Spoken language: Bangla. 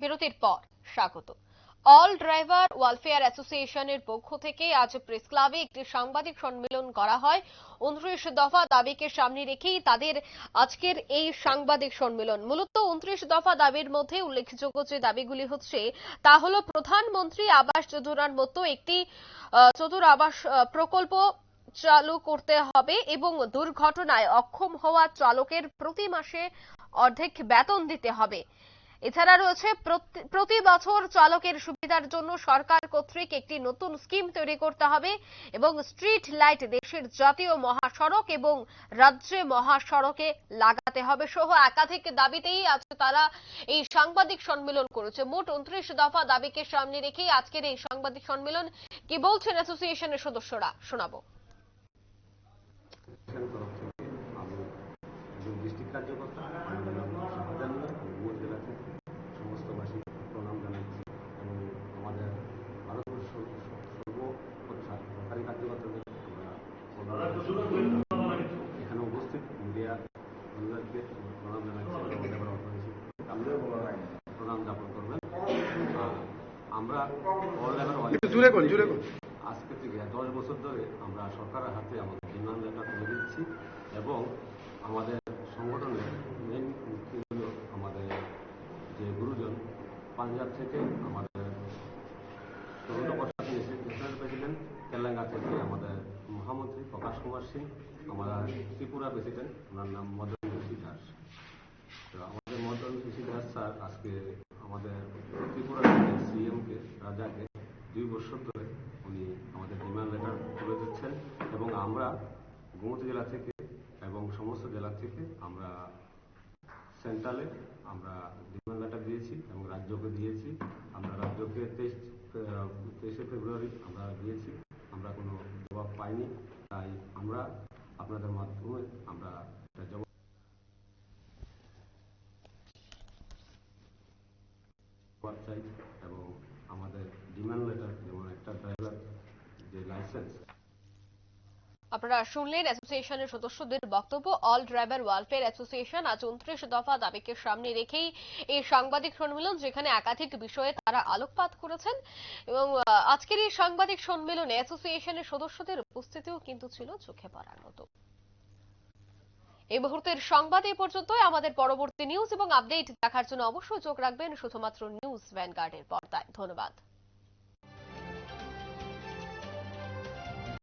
বিরতির পর। স্বাগত। অল ড্রাইভার ওয়েলফেয়ার অ্যাসোসিয়েশনের পক্ষ থেকে আজ প্রেস ক্লাবে একটি সাংবাদিক সম্মেলন করা হয়। উনত্রিশ দফা দাবিকে সামনে রেখেই তাদের আজকের এই সাংবাদিক সম্মেলন। মূলত উনত্রিশ দফা দাবির মধ্যে উল্লেখযোগ্য যে দাবিগুলি হচ্ছে, তা হল প্রধানমন্ত্রী আবাস যোজনার মতো একটি চতুর আবাস প্রকল্প চালু করতে হবে এবং দুর্ঘটনায় অক্ষম হওয়া চালকের প্রতি মাসে অর্ধেক বেতন দিতে হবে। এছাড়া রয়েছে প্রতি- বছর চালকের সুবিধার জন্য সরকার কর্তৃক একটি নতুন স্কিম তৈরি করতে হবে এবং স্ট্রিট লাইট দেশের জাতীয় মহাসড়ক এবং রাজ্যে মহাসড়কে লাগাতে হবে সহ একাধিক দাবিতেই আজ তারা এই সাংবাদিক সম্মেলন করেছে মোট উনত্রিশ দফা দাবিকে সামনে রেখেই আজকের এই সাংবাদিক সম্মেলন কি বলছেন অ্যাসোসিয়েশনের সদস্যরা শোনাবো কার্যকর্তা সহজানন্দ উপজেলা থেকে সমস্তবাসী প্রণাম জানাচ্ছি এবং আমাদের ভারতবর্ষ সর্ব সরকারি কার্যকর্তাদের এখানে উপস্থিত মিডিয়া বন্ধুদেরকে প্রণাম জানাচ্ছি আমাদের প্রণাম জ্ঞাপন করবেন। আমরা জুড়ে জুড়ে আজকে থেকে দশ বছর ধরে আমরা সরকারের হাতে আমাদের ডিমান্ড লেটার তুলে দিচ্ছি এবং আমাদের সংগঠনের মেন হল আমাদের যে গুরুজন পাঞ্জাব থেকে আমাদের থেকে আমাদের মহামন্ত্রী প্রকাশ কুমার সিং আমাদের ত্রিপুরা প্রেসিডেন্ট, ওনার নাম মদন ঋষি দাস। তো আমাদের মদন ঋষি দাস স্যার আজকে আমাদের ত্রিপুরা সিএমকে, রাজাকে দুই বছর ধরে উনি আমাদের ডিমান্ড লেটার তুলে দিচ্ছেন এবং আমরা গোমতী জেলা থেকে এবং সমস্ত জেলা থেকে আমরা সেন্ট্রালে আমরা ডিমান্ড লেটার দিয়েছি এবং রাজ্যকে দিয়েছি। আমরা রাজ্যকে তেইশ, তেইশে ফেব্রুয়ারি আমরা দিয়েছি। আমরা কোনো জবাব পাইনি। তাই আমরা আপনাদের মাধ্যমে আমরা জবাব চাই এবং আমাদের ডিমান্ড লেটার যেমন একটা ড্রাইভার যে লাইসেন্স আপনারা শুনলেন অ্যাসোসিয়েশনের সদস্যদের বক্তব্য। অল ড্রাইভার ওয়েলফেয়ার অ্যাসোসিয়েশন আজ উনত্রিশ দফা দাবিকে সামনে রেখেই এই সাংবাদিক সম্মেলন, যেখানে একাধিক বিষয়ে তারা আলোকপাত করেছেন। এবং আজকের এই সাংবাদিক সম্মেলনে অ্যাসোসিয়েশনের সদস্যদের উপস্থিতিও কিন্তু ছিল চোখে পড়ার মতো। এই মুহূর্তের সংবাদ এই পর্যন্তই। আমাদের পরবর্তী নিউজ এবং আপডেট দেখার জন্য অবশ্যই চোখ রাখবেন। শুধুমাত্র নিউজ ভ্যানগার্ডের পর্দায়। ধন্যবাদ।